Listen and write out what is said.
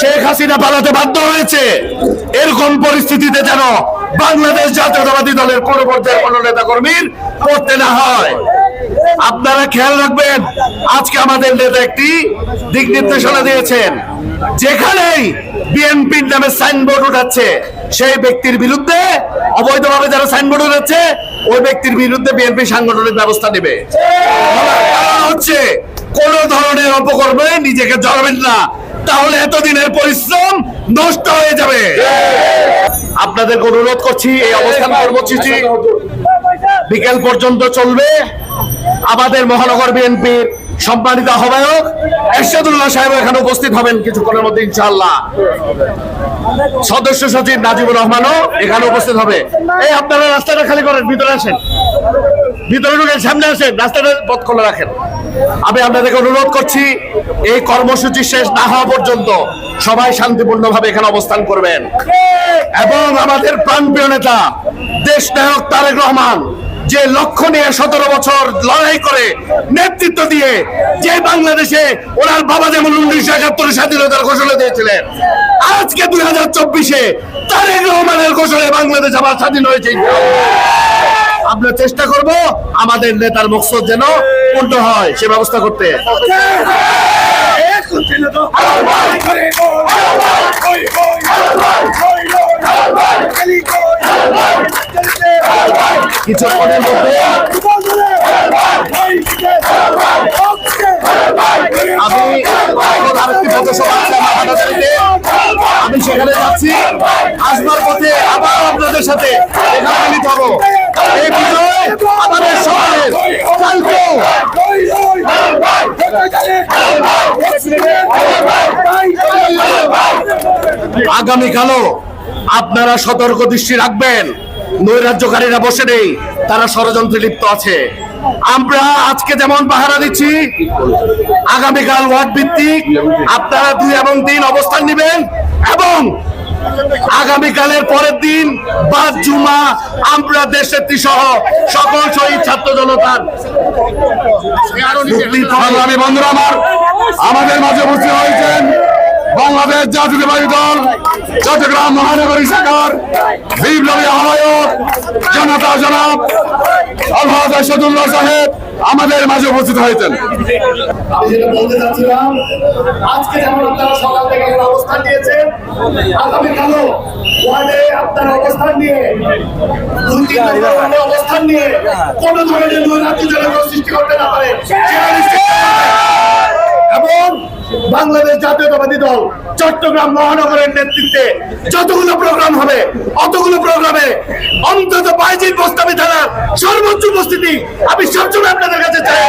শেখ হাসিনা পালাতে বাধ্য হয়েছে। এরকম পরিস্থিতিতে যেন বাংলাদেশ জাতীয়তাবাদী দলের কোন পর্যায়ের কোন নেতা কর্মীর করতে না হয়। আপনারা খেয়াল রাখবেন, আজকে আমাদের নেতা একটি দিক নির্দেশনা দিয়েছেন, যেখানেই বিএনপির নামে সাইনবোর্ড উঠাচ্ছে, সেই ব্যক্তির বিরুদ্ধে, অবৈধভাবে যারা সাইনবোর্ড উঠাচ্ছে, ওই ব্যক্তির বিরুদ্ধে বিএনপি সাংগঠনিক ব্যবস্থা নেবে। হচ্ছে কোন ধরনের অপকর্মে নিজেকে জড়াবেন না। তাহলে এতদিনের পরিশ্রম নষ্ট হয়ে যাবে। আপনাদেরকে অনুরোধ করছি, এই অবস্থান কর্মসূচি বিকেল পর্যন্ত চলবে। আমাদের মহানগর বিএনপির সম্মানিত আহ্বায়ক এরশাদুল্লাহ সাহেব এখানে উপস্থিত হবেন কিছুক্ষণের মধ্যে, ইনশাআল্লাহ। সদস্য সচিব নাজিবুর রহমানও এখানে উপস্থিত হবে। এই আপনারা রাস্তাটা খালি করেন, ভিতরে আসেন। ভিতরে সামনে আসেন রাস্তাটা পথ খোলা রাখেন। আমি আপনাদেরকে অনুরোধ করছি, এই কর্মসূচি শেষ না হওয়া পর্যন্ত সবাই শান্তিপূর্ণভাবে এখানে অবস্থান করবেন। এবং আমাদের প্রাণপ্রিয় নেতা দেশ নায়ক তারেক রহমান, যে লক্ষ্য নিয়ে সতেরো বছর লড়াই করে নেতৃত্ব দিয়ে যে বাংলাদেশে ওনার বাবা যেমন উনিশশো একাত্তরে স্বাধীনতার ঘোষণা দিয়েছিলেন, আজকে দুই হাজার চব্বিশে তারেক রহমানের ঘোষণায় বাংলাদেশ আবার স্বাধীন হয়েছে। আমরা চেষ্টা করব আমাদের নেতার মকসদ যেন পূর্ণ হয়, সে ব্যবস্থা করতে। কিছুক্ষণের মধ্যে আমি। আমি সেখানে যাচ্ছি। আসবার পথে আবার আপনাদের সাথে এখানে মিলিত হব। এই বিজয় আমাদের আগামীকালও আপনারা সতর্ক দৃষ্টি রাখবেন। নৈরাজ্যকারীরা বসে নেই, তারা ষড়যন্ত্রে লিপ্ত আছে। আমরা আজকে যেমন পাহারা দিচ্ছি, আগামীকাল ওয়ার্ড ভিত্তিক আপনারা দুই এবং তিন অবস্থান নেবেন এবং আগামীকালের পরের দিন বাদ জুমা আমরা দেশের সহ সকল শহীদ ছাত্র জনতার সংগ্রামী বন্ধুরা আমার, আমাদের মাঝে উপস্থিত হয়েছেন বাংলাদেশ জাতীয়তাবাদী দল চট্টগ্রাম মহানগরী শাখার বিপ্লবী আহ্বায়ক জনতা জনাব আলহাজ আসাদুল্লাহ সাহেব আমাদের মাঝে উপস্থিত হয়েছেন। বলতে চাচ্ছিলাম আজকে যেমন আপনারা সকাল থেকে অবস্থান নিয়েছেন আগামীকালও ওয়ার্ডে আপনারা অবস্থান নিয়ে দুই তিন নম্বর ওয়ার্ডে অবস্থান নিয়ে কোন ধরনের নৈরাজ্য যেন সৃষ্টি করতে না পারে। বাংলাদেশ জাতীয়তাবাদী দল চট্টগ্রাম মহানগরের নেতৃত্বে যতগুলো প্রোগ্রাম হবে, অতগুলো প্রোগ্রামে অন্তত বাইজির প্রস্তাবিত থানার সর্বোচ্চ উপস্থিতি আমি সবসময় আপনাদের কাছে চাই।